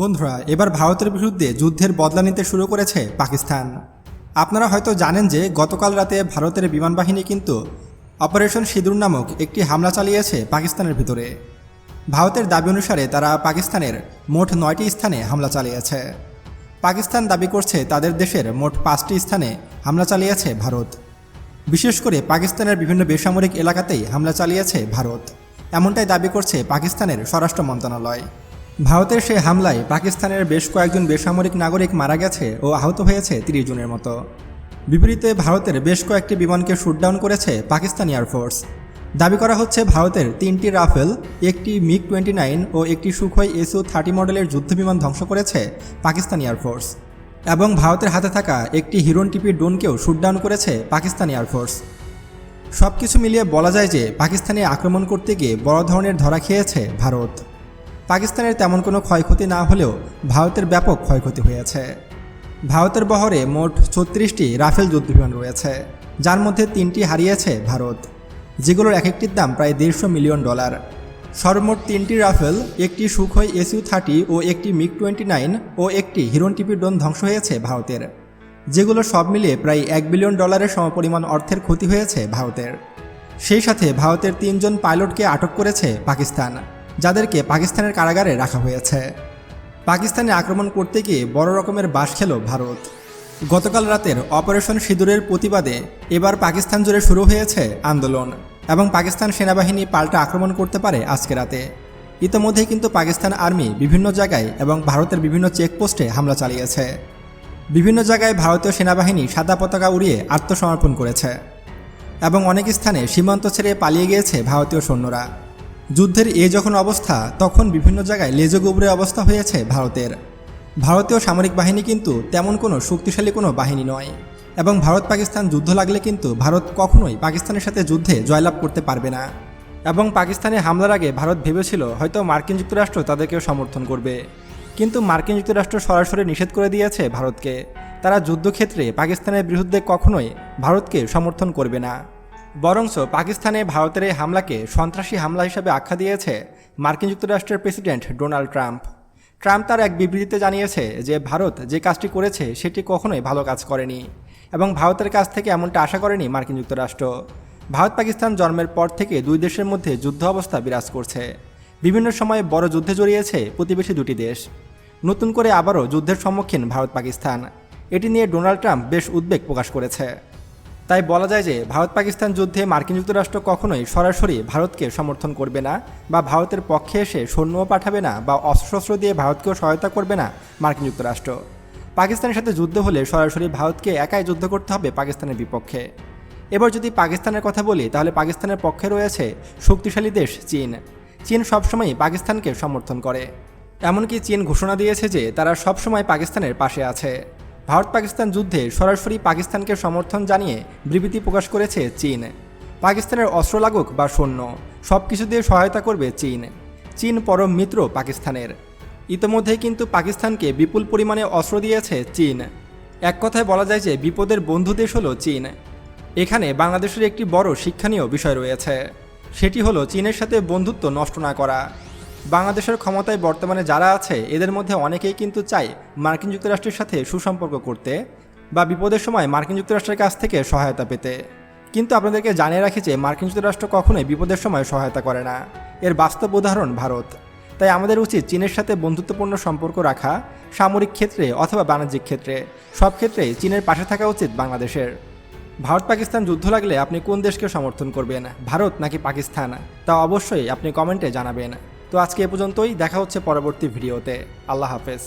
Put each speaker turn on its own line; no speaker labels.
বন্ধুরা, এবার ভারতের বিরুদ্ধে যুদ্ধের বদলা নিতে শুরু করেছে পাকিস্তান। আপনারা হয়তো জানেন যে গতকাল রাতে ভারতের বিমান বাহিনী কিন্তু অপারেশন সিঁদুর নামক একটি হামলা চালিয়েছে পাকিস্তানের ভিতরে। ভারতের দাবি অনুসারে তারা পাকিস্তানের মোট নয়টি স্থানে হামলা চালিয়েছে। পাকিস্তান দাবি করছে তাদের দেশের মোট পাঁচটি স্থানে হামলা চালিয়েছে ভারত। বিশেষ করে পাকিস্তানের বিভিন্ন বেসামরিক এলাকাতেই হামলা চালিয়েছে ভারত। এমনটাই দাবি করছে পাকিস্তানের স্বরাষ্ট্র মন্ত্রণালয়। ভারতের সেই হামলায় পাকিস্তানের বেশ কয়েকজন বেসামরিক নাগরিক মারা গেছে ও আহত হয়েছে তিরিশ জনের মতো। বিপরীতে ভারতের বেশ কয়েকটি বিমানকে শুটডাউন করেছে পাকিস্তান এয়ারফোর্স দাবি করা হচ্ছে ভারতের তিনটি রাফেল, একটি মিগ টোয়েন্টি নাইন ও একটি সুখই এসইউ থার্টি মডেলের যুদ্ধবিমান ধ্বংস করেছে পাকিস্তান এয়ারফোর্স এবং ভারতের হাতে থাকা একটি হিরোন টিপি ড্রোনকেও শুটডাউন করেছে পাকিস্তান এয়ারফোর্স সব কিছু মিলিয়ে বলা যায় যে পাকিস্তানে আক্রমণ করতে গিয়ে বড় ধরনের ধরা খেয়েছে ভারত। পাকিস্তানের তেমন কোনো ক্ষয়ক্ষতি না হলেও ভারতের ব্যাপক ক্ষয়ক্ষতি হয়েছে। ভারতের বহরে মোট ছত্রিশটি রাফেল যুদ্ধবিমান রয়েছে, যার মধ্যে তিনটি হারিয়েছে ভারত, যেগুলোর এক একটির দাম প্রায় দেড়শো মিলিয়ন ডলার। সর্বমোট তিনটি রাফেল, একটি সুখই এসইউ থার্টি ও একটি মিগ টোয়েন্টি নাইন ও একটি হিরন টিপি ড্রোন ধ্বংস হয়েছে ভারতের, যেগুলো সব মিলিয়ে প্রায় এক বিলিয়ন ডলারের সমপরিমাণ অর্থের ক্ষতি হয়েছে ভারতের। সেই সাথে ভারতের তিনজন পাইলটকে আটক করেছে পাকিস্তান। যাদেরকে পাকিস্তানের কারাগারে রাখা হয়েছে। পাকিস্তানে আক্রমণ করতে গিয়ে বড় রকমের বাস খেল ভারত। গতকাল রাতের অপারেশন সিঁদুরের প্রতিবাদে এবার পাকিস্তান জুড়ে শুরু হয়েছে আন্দোলন এবং পাকিস্তান সেনাবাহিনী পাল্টা আক্রমণ করতে পারে আজকে রাতে। ইতোমধ্যে কিন্তু পাকিস্তান আর্মি বিভিন্ন জায়গায় এবং ভারতের বিভিন্ন চেকপোস্টে হামলা চালিয়েছে। বিভিন্ন জায়গায় ভারতীয় সেনাবাহিনী সাদা পতাকা উড়িয়ে আত্মসমর্পণ করেছে এবং অনেক স্থানে সীমান্ত ছেড়ে পালিয়ে গিয়েছে ভারতীয় সৈন্যরা। যুদ্ধের এ যখন অবস্থা, তখন বিভিন্ন জায়গায় লেজগুবরে অবস্থা হয়েছে ভারতের। ভারতীয় সামরিক বাহিনী কিন্তু তেমন কোনো শক্তিশালী কোনো বাহিনী নয় এবং ভারত পাকিস্তান যুদ্ধ লাগলে কিন্তু ভারত কখনোই পাকিস্তানের সাথে যুদ্ধে জয়লাভ করতে পারবে না। এবং পাকিস্তানে হামলার আগে ভারত ভেবেছিল হয়তো মার্কিন যুক্তরাষ্ট্র তাদেরকেও সমর্থন করবে। কিন্তু মার্কিন যুক্তরাষ্ট্র সরাসরি নিষেধ করে দিয়েছে ভারতকে। তারা যুদ্ধক্ষেত্রে পাকিস্তানের বিরুদ্ধে কখনোই ভারতকে সমর্থন করবে না। বরঞ্চ পাকিস্তানে ভারতের এই হামলাকে সন্ত্রাসী হামলা হিসাবে আখ্যা দিয়েছে মার্কিন যুক্তরাষ্ট্রের প্রেসিডেন্ট ডোনাল্ড ট্রাম্প। ট্রাম্প তার এক বিবৃতিতে জানিয়েছে যে ভারত যে কাজটি করেছে সেটি কখনোই ভালো কাজ করেনি এবং ভারতের কাছ থেকে এমনটা আশা করেনি মার্কিন যুক্তরাষ্ট্র। ভারত পাকিস্তান জন্মের পর থেকে দুই দেশের মধ্যে যুদ্ধ অবস্থা বিরাজ করছে। বিভিন্ন সময়ে বড় যুদ্ধে জড়িয়েছে প্রতিবেশী দুটি দেশ। নতুন করে আবারও যুদ্ধের সম্মুখীন ভারত পাকিস্তান এটি নিয়ে ডোনাল্ড ট্রাম্প বেশ উদ্বেগ প্রকাশ করেছে। তাই বলা যায় যে ভারত পাকিস্তান যুদ্ধে মার্কিন যুক্তরাষ্ট্র কখনোই সরাসরি ভারতকে সমর্থন করবে না বা ভারতের পক্ষে এসে সৈন্যও পাঠাবে না বা অস্ত্রশস্ত্র দিয়ে ভারতকেও সহায়তা করবে না মার্কিন যুক্তরাষ্ট্র। পাকিস্তানের সাথে যুদ্ধ হলে সরাসরি ভারতকে একাই যুদ্ধ করতে হবে পাকিস্তানের বিপক্ষে। এবার যদি পাকিস্তানের কথা বলি, তাহলে পাকিস্তানের পক্ষে রয়েছে শক্তিশালী দেশ চীন। চীন সবসময়ই পাকিস্তানকে সমর্থন করে। এমনকি চীন ঘোষণা দিয়েছে যে তারা সবসময় পাকিস্তানের পাশে আছে। ভারত পাকিস্তান যুদ্ধে সরাসরি পাকিস্তানকে সমর্থন জানিয়ে বিবৃতি প্রকাশ করেছে চীন। পাকিস্তানের অস্ত্র লাগুক বা সৈন্য সব কিছু দিয়ে সহায়তা করবে চীন। চীন পরম মিত্র পাকিস্তানের। ইতোমধ্যেই কিন্তু পাকিস্তানকে বিপুল পরিমাণে অস্ত্র দিয়েছে চীন। এক কথায় বলা যায় যে বিপদের বন্ধু দেশ হলো চীন। এখানে বাংলাদেশের একটি বড় শিক্ষণীয় বিষয় রয়েছে। সেটি হলো চীনের সাথে বন্ধুত্ব নষ্ট না করা। বাংলাদেশের ক্ষমতায় বর্তমানে যারা আছে, এদের মধ্যে অনেকেই কিন্তু চায় মার্কিন যুক্তরাষ্ট্রের সাথে সুসম্পর্ক করতে বা বিপদের সময় মার্কিন যুক্তরাষ্ট্রের কাছ থেকে সহায়তা পেতে। কিন্তু আপনাদেরকে জানিয়ে রাখি যে, মার্কিন যুক্তরাষ্ট্র কখনোই বিপদের সময় সহায়তা করে না। এর বাস্তব উদাহরণ ভারত। তাই আমাদের উচিত চীনের সাথে বন্ধুত্বপূর্ণ সম্পর্ক রাখা সামরিক ক্ষেত্রে অথবা বাণিজ্যিক ক্ষেত্রে। সব ক্ষেত্রেই চীনের পাশে থাকা উচিত বাংলাদেশের। ভারত পাকিস্তান যুদ্ধ লাগলে আপনি কোন দেশকে সমর্থন করবেন, ভারত নাকি পাকিস্তান? তা অবশ্যই আপনি কমেন্টে জানাবেন। তো আজকে এ পর্যন্তই দেখা হচ্ছে পরবর্তী ভিডিওতে। আল্লাহ হাফেজ।